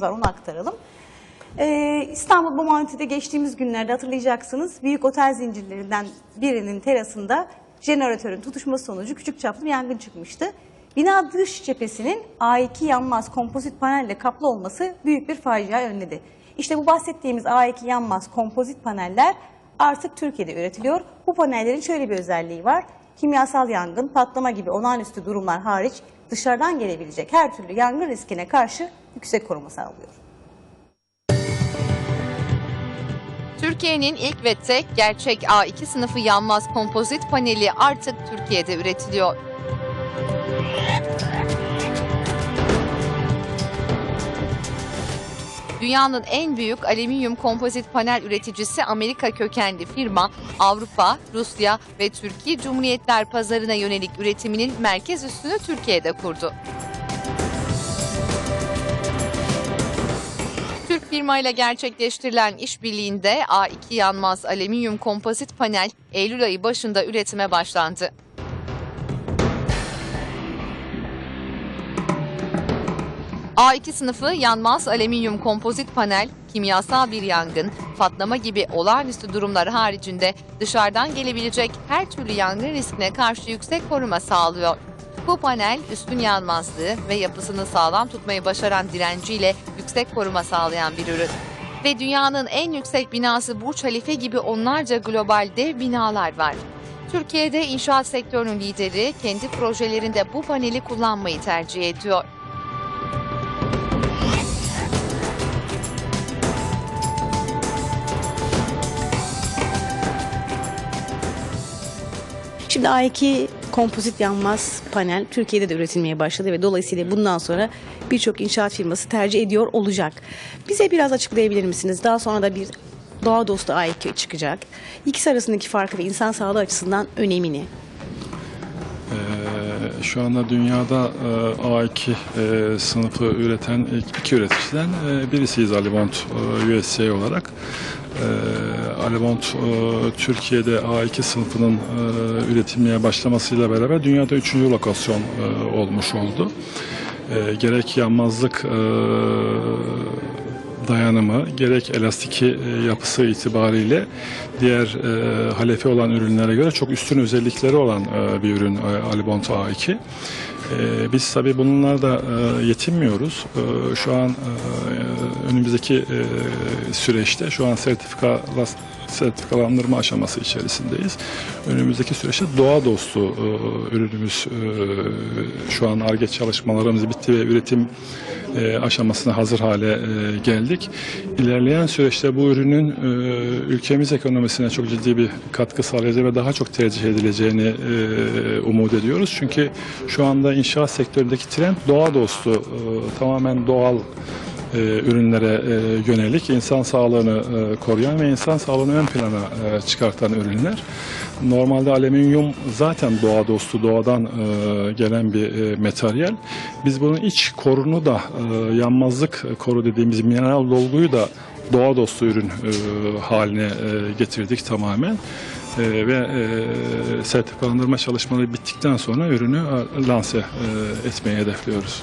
var onu aktaralım. Ee, İstanbul Bomonti'de geçtiğimiz günlerde hatırlayacaksınız büyük otel zincirlerinden birinin terasında jeneratörün tutuşması sonucu küçük çaplı bir yangın çıkmıştı. Bina dış cephesinin A2 yanmaz kompozit panelle kaplı olması büyük bir facia önledi. İşte bu bahsettiğimiz A2 yanmaz kompozit paneller artık Türkiye'de üretiliyor. Bu panellerin şöyle bir özelliği var. Kimyasal yangın, patlama gibi olağanüstü durumlar hariç dışarıdan gelebilecek her türlü yangın riskine karşı yüksek koruma sağlıyor. Türkiye'nin ilk ve tek gerçek A2 sınıfı yanmaz kompozit paneli artık Türkiye'de üretiliyor. Dünyanın en büyük alüminyum kompozit panel üreticisi Amerika kökenli firma Avrupa, Rusya ve Türkiye Cumhuriyetler pazarına yönelik üretiminin merkez üssünü Türkiye'de kurdu. Türk firmayla gerçekleştirilen işbirliğinde A2 yanmaz alüminyum kompozit panel Eylül ayı başında üretime başlandı. A2 sınıfı yanmaz alüminyum kompozit panel, kimyasal bir yangın, patlama gibi olağanüstü durumlar haricinde dışarıdan gelebilecek her türlü yangın riskine karşı yüksek koruma sağlıyor. Bu panel üstün yanmazlığı ve yapısını sağlam tutmayı başaran direnciyle yüksek koruma sağlayan bir ürün. Ve dünyanın en yüksek binası Burç Halife gibi onlarca global dev binalar var. Türkiye'de inşaat sektörünün lideri kendi projelerinde bu paneli kullanmayı tercih ediyor. Şimdi A2 kompozit yanmaz panel Türkiye'de de üretilmeye başladı ve dolayısıyla bundan sonra birçok inşaat firması tercih ediyor olacak. Bize biraz açıklayabilir misiniz? Daha sonra da bir doğa dostu A2 çıkacak. İkisi arasındaki farkı ve insan sağlığı açısından önemini. Şu anda dünyada e, A2 e, sınıfı üreten iki üreticiden e, birisiyiz Alibont USA olarak. Alibont Türkiye'de A2 sınıfının üretilmeye başlamasıyla beraber dünyada üçüncü lokasyon olmuş oldu. Gerek yanmazlık dayanımı gerek elastiki e, yapısı itibariyle diğer e, halefi olan ürünlere göre çok üstün özellikleri olan e, bir ürün e, Alibont A2. E, biz tabii bununla da yetinmiyoruz. Şu an önümüzdeki süreçte şu an sertifika sertifikalandırma aşaması içerisindeyiz. Önümüzdeki süreçte doğa dostu e, ürünümüz e, şu an ARGE çalışmalarımız bitti ve üretim e, aşamasına hazır hale e, geldik. İlerleyen süreçte bu ürünün e, ülkemiz ekonomisine çok ciddi bir katkı sağlayacağı ve daha çok tercih edileceğini e, umut ediyoruz. Çünkü şu anda inşaat sektöründeki trend doğa dostu, e, tamamen doğal e, ürünlere e, yönelik insan sağlığını e, koruyan ve insan sağlığını ön plana e, çıkartan ürünler. Normalde alüminyum zaten doğa dostu, doğadan e, gelen bir e, materyal. Biz bunun iç korunu da e, yanmazlık koru dediğimiz mineral dolguyu da doğa dostu ürün e, haline e, getirdik tamamen. E, ve e, sertifikalandırma çalışmaları bittikten sonra ürünü e, lanse e, etmeyi hedefliyoruz.